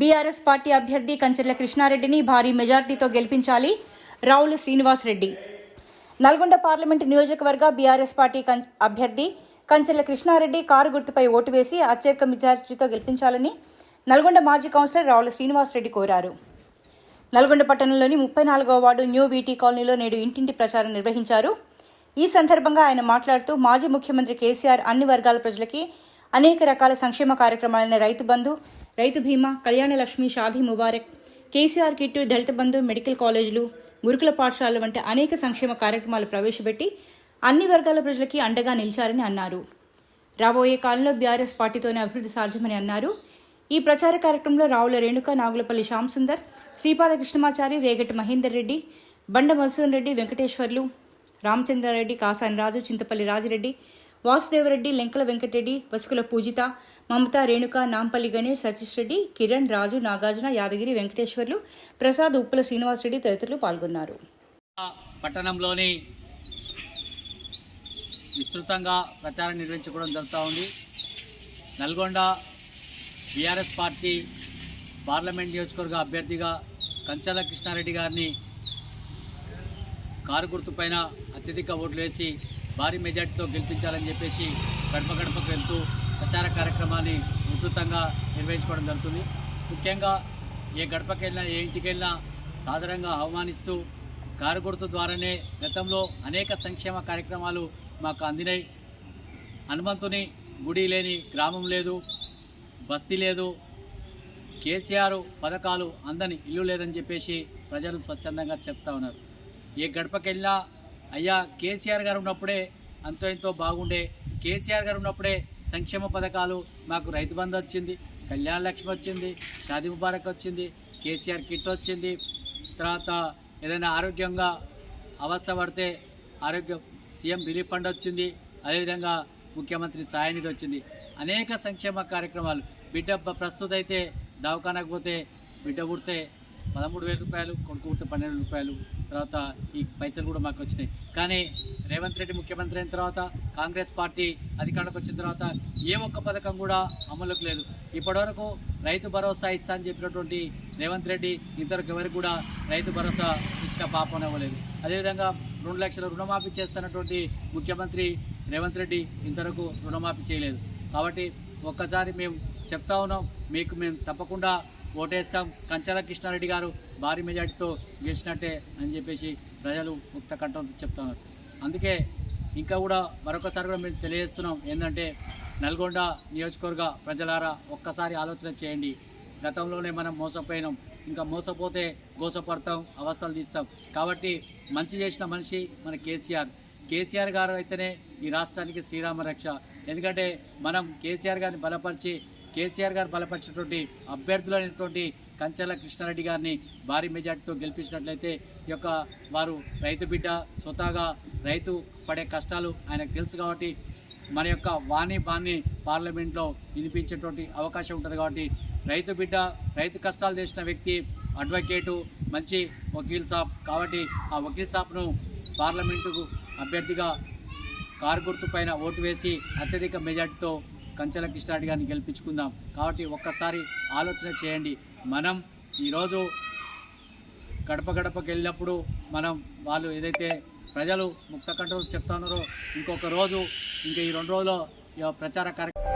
BRS party అభ్యర్థి కంచెర్ల కృష్ణారెడ్డిని భారీ మెజార్టీతో గెలిపించాలి రావుల శ్రీనివాస్ రెడ్డి నల్గొండ పార్లమెంటు నియోజకవర్గ బీఆర్ఎస్ పార్టీ కం- అభ్యర్థి కంచెర్ల కృష్ణారెడ్డి కారు గుర్తుపై ఓటు వేసి అత్యధిక మెజార్టీతో గెలిపించాలని నల్గొండ మాజీ కౌన్సిలర్ రావుల శ్రీనివాస్ రెడ్డి కోరారు. నల్గొండ పట్టణంలోని ముప్పై నాలుగవ వార్డు న్యూ వీటీ కాలనీలో నేడు ఇంటింటి ప్రచారం నిర్వహించారు. ఈ సందర్భంగా ఆయన మాట్లాడుతూ మాజీ ముఖ్యమంత్రి కేసీఆర్ అన్ని వర్గాల ప్రజలకి అనేక రకాల సంక్షేమ కార్యక్రమాలైన రైతు బంధు రైతు బీమా కళ్యాణ లక్ష్మి షాదీ ముబారక్ కేసీఆర్ కిట్టు దళిత బంధు మెడికల్ కాలేజీలు గురుకుల పాఠశాలలు వంటి అనేక సంక్షేమ కార్యక్రమాలు ప్రవేశపెట్టి అన్ని వర్గాల ప్రజలకి అండగా నిలిచారని అన్నారు. రాబోయే కాలంలో బీఆర్ఎస్ పార్టీతోనే అభివృద్ధి సాధ్యమని అన్నారు. ఈ ప్రచార కార్యక్రమంలో రావుల రేణుక నాగులపల్లి శ్యామ్ సుందర్ శ్రీపాద కృష్ణమాచారి రేగటి మహేందర్ రెడ్డి బండ మధుసూన్ రెడ్డి వెంకటేశ్వర్లు రామచంద్రారెడ్డి కాసాని రాజు చింతపల్లి రాజిరెడ్డి వాసుదేవరెడ్డి లెంకల వెంకటరెడ్డి వసుకుల పూజిత మమత రేణుక నాంపల్లి గణేష్ సతీష్ రెడ్డి కిరణ్ రాజు నాగార్జున యాదగిరి వెంకటేశ్వర్లు ప్రసాద్ ఉప్పుల శ్రీనివాసరెడ్డి తదితరులు పాల్గొన్నారు. పట్టణంలోని విస్తృతంగా ప్రచారం నిర్వహించుకోవడం జరుగుతూ ఉంది. నల్గొండ బీఆర్ఎస్ పార్టీ పార్లమెంట్ నియోజకవర్గ అభ్యర్థిగా కంచాల కృష్ణారెడ్డి గారిని కారు గుర్తుపైన అత్యధిక ఓట్లు వేసి భారీ మెజార్టీతో గెలిపించాలని చెప్పేసి గడప గడపకు వెళ్తూ ప్రచార కార్యక్రమాన్ని ఉధృతంగా నిర్వహించుకోవడం జరుగుతుంది. ముఖ్యంగా ఏ గడపకి వెళ్ళినా ఏ ఇంటికి వెళ్ళినా సాధారణంగా ఆహ్వానిస్తూ కారు గుర్తు ద్వారానే గతంలో అనేక సంక్షేమ కార్యక్రమాలు మాకు అందినాయి. హనుమంతుని గుడి లేని గ్రామం లేదు బస్తీ లేదు కేసీఆర్ పథకాలు అందని ఇల్లు లేదని చెప్పేసి ప్రజలు స్వచ్ఛందంగా చెప్తా ఉన్నారు. ఏ గడపకెళ్ళినా అయ్యా కేసీఆర్ గారు ఉన్నప్పుడే అంతో ఎంతో బాగుండే. కేసీఆర్ గారు ఉన్నప్పుడే సంక్షేమ పథకాలు మాకు రైతు బంధు వచ్చింది కళ్యాణ లక్ష్మి వచ్చింది షాది ముబారక్ వచ్చింది కేసీఆర్ కిట్ వచ్చింది. తర్వాత ఏదైనా ఆరోగ్యంగా అవస్థ పడితే ఆరోగ్య సీఎం రిలీఫ్ ఫండ్ వచ్చింది అదేవిధంగా ముఖ్యమంత్రి సాయనిధి వచ్చింది. అనేక సంక్షేమ కార్యక్రమాలు. బిడ్డ ప్రస్తుతం అయితే దవాఖానకు పోతే బిడ్డ పుడితే పదమూడు వేల రూపాయలు కొడుకు పుడితే పన్నెండు రూపాయలు తర్వాత ఈ పైసలు కూడా మాకు వచ్చినాయి. కానీ రేవంత్ రెడ్డి ముఖ్యమంత్రి అయిన తర్వాత కాంగ్రెస్ పార్టీ అధికారంలోకి వచ్చిన తర్వాత ఏ ఒక్క పథకం కూడా అమలుకు లేదు. ఇప్పటివరకు రైతు భరోసా ఇస్తా అని చెప్పినటువంటి రేవంత్ రెడ్డి ఇంతవరకు ఎవరికి కూడా రైతు భరోసా ఇచ్చిన పాపం ఇవ్వలేదు అదేవిధంగా రెండు లక్షల రుణమాఫీ చేస్తున్నటువంటి ముఖ్యమంత్రి రేవంత్ రెడ్డి ఇంతవరకు రుణమాఫీ చేయలేదు. కాబట్టి ఒక్కసారి మేము చెప్తా ఉన్నాం మీకు మేము తప్పకుండా ఓటేస్తాం. కంచాల కృష్ణారెడ్డి గారు భారీ మెజార్టీతో గెలిచినట్టే అని చెప్పేసి ప్రజలు ముక్త కంఠంతో చెప్తున్నారు. అందుకే ఇంకా కూడా మరొకసారి కూడా మేము తెలియజేస్తున్నాం ఏంటంటే నల్గొండ నియోజకవర్గ ప్రజలారా ఒక్కసారి ఆలోచన చేయండి. గతంలోనే మనం మోసపోయినాం. ఇంకా మోసపోతే గోసపడతాం అవస్థలు తీస్తాం. కాబట్టి మంచి చేసిన మనిషి మన కేసీఆర్. కేసీఆర్ గారు అయితేనే ఈ రాష్ట్రానికి శ్రీరామ రక్ష. ఎందుకంటే మనం కేసీఆర్ గారిని బలపరిచి కేసీఆర్ గారు బలపరిచినటువంటి అభ్యర్థులైనటువంటి కంచెల కృష్ణారెడ్డి గారిని భారీ మెజార్టీతో గెలిపించినట్లయితే ఈ యొక్క వారు రైతు బిడ్డ స్వతహాగా రైతు పడే కష్టాలు ఆయనకు తెలుసు కాబట్టి మన యొక్క వాణి బాణి పార్లమెంట్లో వినిపించేటువంటి అవకాశం ఉంటుంది కాబట్టి రైతు బిడ్డ రైతు కష్టాలు చేసిన వ్యక్తి అడ్వకేటు మంచి వకీల్ సాబ్ కాబట్టి ఆ వకీల్ సాబ్ను పార్లమెంటుకు అభ్యర్థిగా కారు గుర్తు పైన ఓటు వేసి అత్యధిక మెజార్టీతో కంచెల కిష్టారెడ్డి గారిని గెలిపించుకుందాం. కాబట్టి ఒక్కసారి ఆలోచన చేయండి. మనం ఈరోజు గడప గడపకి వెళ్ళినప్పుడు మనం వాళ్ళు ఏదైతే ప్రజలు ముక్త కంట్రోల్ చెప్తున్నారో ఇంకొక రోజు ఇంకా ఈ రెండు రోజుల్లో ప్రచార కార్యక్రమం